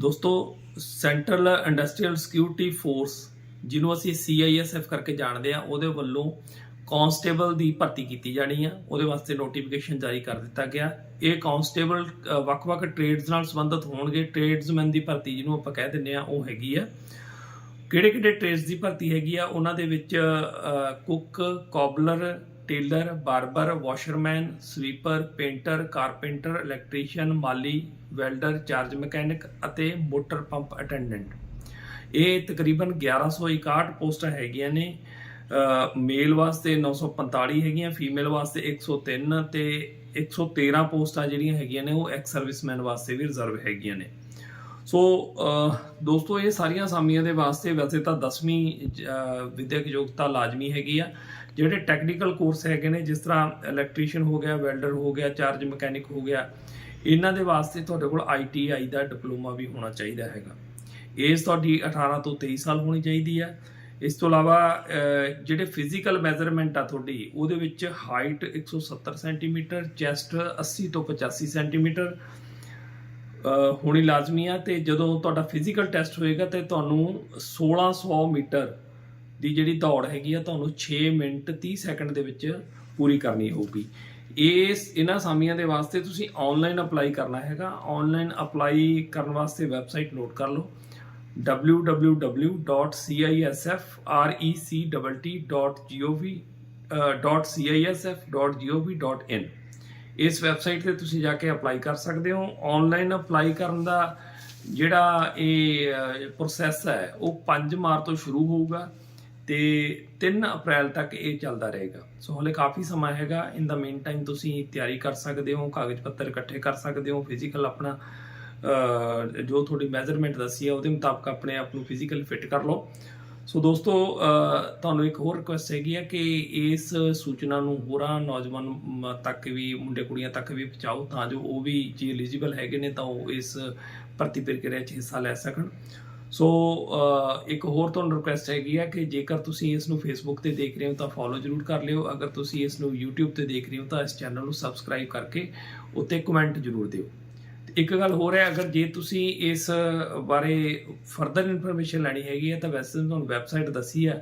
ਦੋਸਤੋ central industrial security force ਜਿਹਨੂੰ ਅਸੀਂ CISF ਕਰਕੇ ਜਾਣਦੇ ਆ ਉਹਦੇ ਵੱਲੋਂ ਕਾਂਸਟੇਬਲ ਦੀ ਭਰਤੀ ਕੀਤੀ ਜਾਣੀ ਆ। ਉਹਦੇ ਵਾਸਤੇ ਨੋਟੀਫਿਕੇਸ਼ਨ ਜਾਰੀ ਕਰ ਦਿੱਤਾ ਗਿਆ। ਇਹ ਕਾਂਸਟੇਬਲ ਵੱਖ-ਵੱਖ ਟ੍ਰੇਡਸ ਨਾਲ ਸੰਬੰਧਿਤ ਹੋਣਗੇ। ਟ੍ਰੇਡਸਮੈਨ ਦੀ ਭਰਤੀ ਜਿਹਨੂੰ ਆਪਾਂ ਕਹਿ ਦਿੰਦੇ ਆ ਉਹ ਹੈਗੀ ਆ। ਕਿਹੜੇ ਕਿਹੜੇ ਟ੍ਰੇਡਸ ਦੀ ਭਰਤੀ ਹੈਗੀ ਆ? ਉਹਨਾਂ ਦੇ ਵਿੱਚ cook cobbler tailor, barber, washerman, sweeper, painter, carpenter, electrician, ਮਾਲੀ, ਵੈਲਡਰ, ਚਾਰਜ ਮਕੈਨਿਕ ਅਤੇ ਮੋਟਰ ਪੰਪ ਅਟੈਂਡੈਂਟ। ਇਹ ਤਕਰੀਬਨ 1161 ਪੋਸਟਾਂ ਹੈਗੀਆਂ ਨੇ। ਮੇਲ ਵਾਸਤੇ 945 ਹੈਗੀਆਂ, ਫੀਮੇਲ ਵਾਸਤੇ 103 ਤੇ 113 ਪੋਸਟਾਂ ਜਿਹੜੀਆਂ ਹੈਗੀਆਂ ਨੇ, ਉਹ ਐਕਸ ਸਰਵਿਸਮੈਨ ਵਾਸਤੇ ਵੀ ਰਿਜ਼ਰਵ ਹੈਗੀਆਂ ਨੇ। ਸੋ ਦੋਸਤੋ, ਇਹ ਸਾਰੀਆਂ ਅਸਾਮੀਆਂ ਦੇ ਵਾਸਤੇ ਵੈਸੇ ਤਾਂ 10ਵੀਂ ਵਿਦਿਅਕ ਯੋਗਤਾ ਲਾਜ਼ਮੀ ਹੈਗੀ ਆ। ਜਿਹੜੇ ਟੈਕਨੀਕਲ ਕੋਰਸ ਹੈਗੇ ਨੇ, ਜਿਸ ਤਰ੍ਹਾਂ ਇਲੈਕਟ੍ਰੀਸ਼ੀਅਨ ਹੋ ਗਿਆ ਵੈਲਡਰ ਹੋ ਗਿਆ ਚਾਰਜ ਮਕੈਨਿਕ ਹੋ ਗਿਆ, ਇਹਨਾਂ ਦੇ ਵਾਸਤੇ ਤੁਹਾਡੇ ਕੋਲ ITI ਦਾ ਡਿਪਲੋਮਾ ਵੀ ਹੋਣਾ ਚਾਹੀਦਾ ਹੈਗਾ। ਏਜ ਤੁਹਾਡੀ 18 ਤੋਂ 23 ਸਾਲ ਹੋਣੀ ਚਾਹੀਦੀ ਹੈ ਇਸ ਤੋਂ ਇਲਾਵਾ ਜਿਹੜੇ ਫਿਜ਼ੀਕਲ ਮੈਜ਼ਰਮੈਂਟ ਆ ਤੁਹਾਡੀ, ਉਹਦੇ ਵਿੱਚ ਹਾਈਟ 170 ਸੈਂਟੀਮੀਟਰ ਚੈਸਟ 80 ਤੋਂ 85 ਸੈਂਟੀਮੀਟਰ ਹੋਣੀ ਲਾਜ਼ਮੀ ਆ ਤੇ ਜਦੋਂ ਤੁਹਾਡਾ ਫਿਜ਼ੀਕਲ ਟੈਸਟ ਹੋਏਗਾ ਤੇ ਤੁਹਾਨੂੰ 1600 ਮੀਟਰ ਦੀ ਜਿਹੜੀ ਦੌੜ ਹੈਗੀ ਆ, ਤੁਹਾਨੂੰ 6 ਮਿੰਟ 30 ਸੈਕਿੰਡ ਦੇ ਵਿੱਚ ਪੂਰੀ ਕਰਨੀ ਹੋਊਗੀ। ਇਸ ਇਹਨਾਂ ਸਾਮੀਆਂ ਦੇ ਵਾਸਤੇ ਤੁਸੀਂ ਆਨਲਾਈਨ ਅਪਲਾਈ ਕਰਨਾ ਹੈਗਾ। ਆਨਲਾਈਨ ਅਪਲਾਈ ਕਰਨ ਵਾਸਤੇ ਵੈਬਸਾਈਟ ਨੋਟ ਕਰ ਲਓ। www.cisfrec.gov.cisf.gov.in ਇਸ ਵੈਬਸਾਈਟ ਤੇ ਤੁਸੀਂ ਜਾ ਕੇ ਅਪਲਾਈ ਕਰ ਸਕਦੇ ਹੋ। ਆਨਲਾਈਨ ਅਪਲਾਈ ਕਰਨ ਦਾ ਜਿਹੜਾ ਇਹ ਪ੍ਰੋਸੈਸ ਹੈ, ਉਹ 5 ਮਾਰਚ ਤੋਂ ਸ਼ੁਰੂ ਹੋਊਗਾ ਤੇ 3 ਅਪ੍ਰੈਲ ਤੱਕ ਇਹ ਚੱਲਦਾ ਰਹੇਗਾ। ਸੋ ਹਲੇ ਕਾਫੀ ਸਮਾਂ ਹੈਗਾ। ਇਨ ਦਾ ਮੇਨ ਟਾਈਮ ਤੁਸੀਂ ਤਿਆਰੀ ਕਰ ਸਕਦੇ ਹੋ, ਕਾਗਜ਼ ਪੱਤਰ ਇਕੱਠੇ ਕਰ ਸਕਦੇ ਹੋ ਫਿਜ਼ੀਕਲ ਆਪਣਾ ਜੋ ਤੁਹਾਡੀ ਮੈਜ਼ਰਮੈਂਟ ਦੱਸੀ ਹੈ, ਉਹਦੇ ਮੁਤਾਬਕ ਆਪਣੇ ਆਪ ਨੂੰ ਫਿਜ਼ੀਕਲ ਫਿਟ ਕਰ ਲਓ। ਸੋ ਦੋਸਤੋ ਤੁਹਾਨੂੰ ਇੱਕ ਹੋਰ ਰਿਕੁਐਸਟ ਹੈਗੀ ਹੈ ਕਿ ਇਸ ਸੂਚਨਾ ਨੂੰ ਹੋਰਾਂ ਨੌਜਵਾਨ ਤੱਕ ਵੀ, ਮੁੰਡੇ ਕੁੜੀਆਂ ਤੱਕ ਵੀ ਪਹੁੰਚਾਓ ਤਾਂ ਜੋ ਉਹ ਵੀ ਜੇ ਐਲੀਜੀਬਲ ਹੈਗੇ ਨੇ ਤਾਂ ਉਹ ਇਸ ਭਰਤੀ ਪ੍ਰਕਿਰਿਆ 'ਚ ਹਿੱਸਾ ਲੈ ਸਕਣ। ਸੋ ਇੱਕ ਹੋਰ ਤੁਹਾਨੂੰ ਰਿਕੁਐਸਟ ਹੈਗੀ ਹੈ ਕਿ ਜੇਕਰ ਤੁਸੀਂ ਇਸ ਨੂੰ ਫੇਸਬੁੱਕ ਤੇ ਦੇਖ ਰਹੇ ਹੋ ਤਾਂ ਫੋਲੋ ਜ਼ਰੂਰ ਕਰ ਲਿਓ। ਅਗਰ ਤੁਸੀਂ ਇਸ ਨੂੰ YouTube ਤੇ ਦੇਖ ਰਹੇ ਹੋ ਤਾਂ ਇਸ ਚੈਨਲ ਨੂੰ ਸਬਸਕ੍ਰਾਈਬ ਕਰਕੇ ਉੱਤੇ ਕਮੈਂਟ ਜ਼ਰੂਰ ਦਿਓ। ਇੱਕ ਗੱਲ ਹੋਰ ਹੈ, ਅਗਰ ਜੇ ਤੁਸੀਂ ਇਸ ਬਾਰੇ ਫਰਦਰ ਇਨਫੋਰਮੇਸ਼ਨ ਲੈਣੀ ਹੈਗੀ ਹੈ, ਤਾਂ ਵੈਸੇ ਤੁਹਾਨੂੰ ਵੈਬਸਾਈਟ ਦੱਸੀ ਆ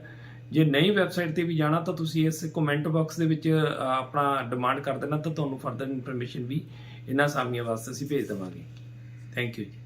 ਜੇ ਨਹੀਂ ਵੈਬਸਾਈਟ ਤੇ ਵੀ ਜਾਣਾ, ਤਾਂ ਤੁਸੀਂ ਇਸ ਕਮੈਂਟ ਬਾਕਸ ਦੇ ਵਿੱਚ ਆਪਣਾ ਡਿਮਾਂਡ ਕਰ ਦੇਣਾ, ਤਾਂ ਤੁਹਾਨੂੰ ਫਰਦਰ ਇਨਫੋਰਮੇਸ਼ਨ ਵੀ ਇਹਨਾਂ ਸਾਮੀਆਂ ਵਾਸਤੇ ਅਸੀਂ ਭੇਜ ਦੇਵਾਂਗੇ। ਥੈਂਕ ਯੂ ਜੀ।